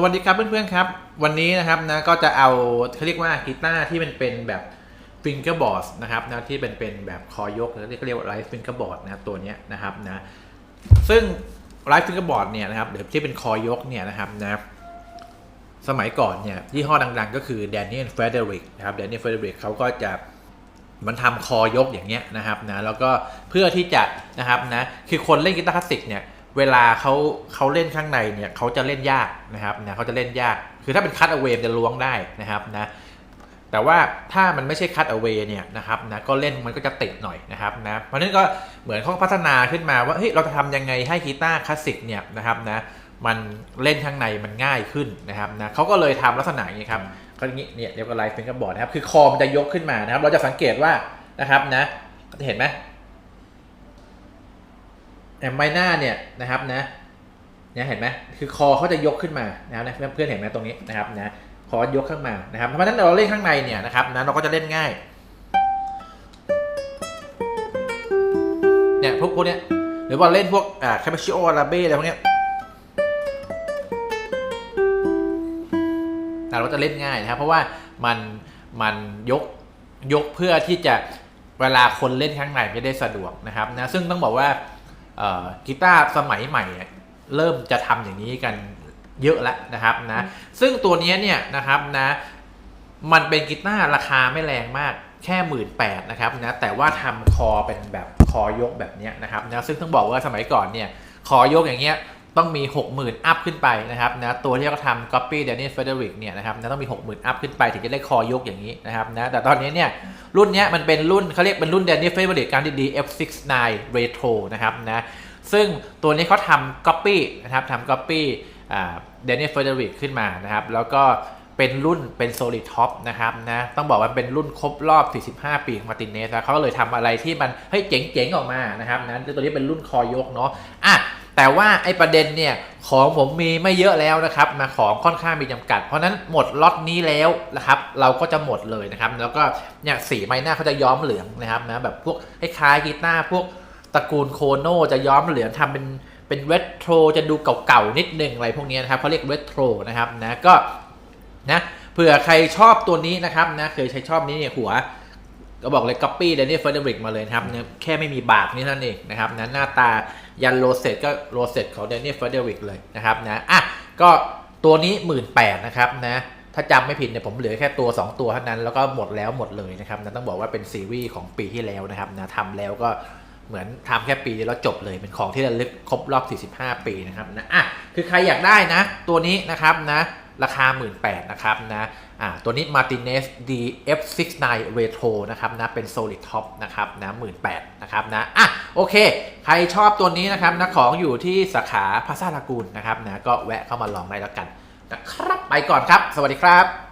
สวัสดีครับเพื่อนๆครับ วันนี้นะครับนะก็จะเอาเขาเรียกว่ากีตาร์ที่มันเป็นแบบฟิงเกอร์บอร์ดนะครับนะที่เป็นเป็นแบบคอยกหรือที่เขาเรียกว่าไลฟ์ฟิงเกอร์บอร์ดนะตัวนี้นะครับนะซึ่งไลฟ์ฟิงเกอร์บอร์ดเนี่ยนะครับเดี๋ยวที่เป็นคอยกเนี่ยนะครับนะสมัยก่อนเนี่ยยี่ห้อดังๆ ก็คือแดเนียลเฟเดริกนะครับแดเนียลเฟเดริกเขาก็จะมันทำคอยกอย่างเงี้ยนะครับนะแล้วก็เพื่อที่จะนะครับนะคือคนเล่นกีตาร์คลาสสิกเนี่ย เวลาเขาเขาเล่นข้างในเนี่ยเขาจะเล่นยากนะครับนะเขาจะเล่นยาก คือถ้าเป็นคัตเอาเวจะล้วงได้นะครับนะแต่ว่าถ้ามันไม่ใช่คัตเอาเวเนี่ยนะครับนะก็เล่นมันก็จะติดหน่อยนะครับนะเพราะนั้นก็เหมือนเขาพัฒนาขึ้นมาว่าเฮ้ยเราจะทำยังไงให้กีตาร์คลาสสิกเนี่ยนะครับนะมันเล่นข้างในมันง่ายขึ้นนะครับนะเขาก็เลยทำลักษณะอย่างนี้ครับก็อย่างนี้เนี่ยเรียกว่าไลฟ์ฟิงเกร์บอร์ดนะครับคือคอมันจะยกขึ้นมานะครับ เราจะสังเกตว่านะครับนะเห็นไหม แอมไบหน้าเนี่ยนะครับนะเนี่ยเห็นไหมคือคอเขาจะยกขึ้นมานะครับนะเพื่อนๆเห็นไหมตรงนี้นะครับนะคอยกขึ้นมานะครับเพราะฉะนั้นเราเล่นข้างในเนี่ยนะครับนะเราก็จะเล่นง่ายเนี่ยพวกพวกเนี้ยหรือว่าเล่นพวกอ่าคาเปชิโอลาเบ้อะไรพวกเนี้ยเราก็จะเล่นง่ายนะครับเพราะว่ามันมันยกยกเพื่อที่จะเวลาคนเล่นข้างในจะได้สะดวกนะครับนะซึ่งต้องบอกว่า กีตาร์สมัยใหม่เนี่ยเริ่มจะทำอย่างนี้กันเยอะแล้วนะครับนะซึ่งตัวเนี้ยเนี่ยนะครับนะมันเป็นกีตาร์ราคาไม่แรงมากแค่หมื่นแปดนะครับนะแต่ว่าทำคอเป็นแบบคอยกแบบเนี้ยนะครับนะซึ่งต้องบอกว่าสมัยก่อนเนี่ยคอยกอย่างเงี้ย ต้องมี 60,000 อัพขึ้นไปนะครับนะตัวที่เขาทำ Copy Daniel Frederick เนี่ยนะครับนะต้องมี 60,000 อัพขึ้นไปถึงจะได้คอยกอย่างนี้นะครับนะแต่ตอนนี้เนี่ยรุ่นเนี้ยมันเป็นรุ่นเขาเรียกเป็นรุ่น Daniel Frederick การดี F69 Retro นะครับนะซึ่งตัวนี้เขาทำ Copy นะครับทำ Copy อ่า Daniel Frederick ขึ้นมานะครับแล้วก็เป็นรุ่นเป็น Solid Top นะครับนะต้องบอกว่าเป็นรุ่นครบรอบ 45 ปีของมาตินเนสแล้วเขาก็เลยทำอะไรที่มันให้ยเจ๋งๆออกมานะครับนะตัวนี้เป็นรุ่นคอยกเนาะอะ แต่ว่าไอ้ประเด็นเนี่ยของผมมีไม่เยอะแล้วนะครับมาของค่อนข้างมีจำกัด เพราะนั้นหมดล็อตนี้แล้วนะครับเราก็จะหมดเลยนะครับ แล้วก็เนี่ยสีไม้หน้าเขาจะย้อมเหลืองนะครับนะแบบพวกคล้ายกีตาร์พวกตระกูลโคโนจะย้อมเหลืองทำเป็นเป็นเรโทรจะดูเก่าๆนิดนึงอะไรพวกนี้นะครับเขาเรียกเรโทรนะครับนะก็นะเผื่อใครชอบตัวนี้นะครับนะเคยใช้ชอบนี้เนี่ยหัว ก็บอกเลย copy Daniel Frederick มาเลยครับเนี่ยแค่ไม่มีบาทนี่นั่นเองนะครับนะหน้าตายันโรเซตก็โรเซตของ Daniel Frederick เลยนะครับนะอะก็ตัวนี้1 8ื่นนะครับนะถ้าจำไม่ผิดเนี่ยผมเหลือแค่ตัว 2 ตัวเท่านั้นแล้วก็หมดแล้วหมดเลยนะครับนะต้องบอกว่าเป็นซีรีส์ของปีที่แล้วนะครับนะทำแล้วก็เหมือนทำแค่ปีเดียวแล้วจบเลยเป็นของที่ระลึกครบรอบ 45 ปีนะครับนะอะคือใครอยากได้นะ ตัวนี้นะครับนะ ราคา 1 8ื่นนะครับนะอ่าตัวนี้ Martinez DF69 Retro นะครับนะเป็น Solid Top นะครับนะหมื่นแนะครับนะอะโอเค ใครชอบตัวนี้นะครับนะของอยู่ที่สาขาพาซาลากูนนะครับนะก็แวะเข้ามาลองได้แล้วกันนะครับไปก่อนครับ สวัสดีครับ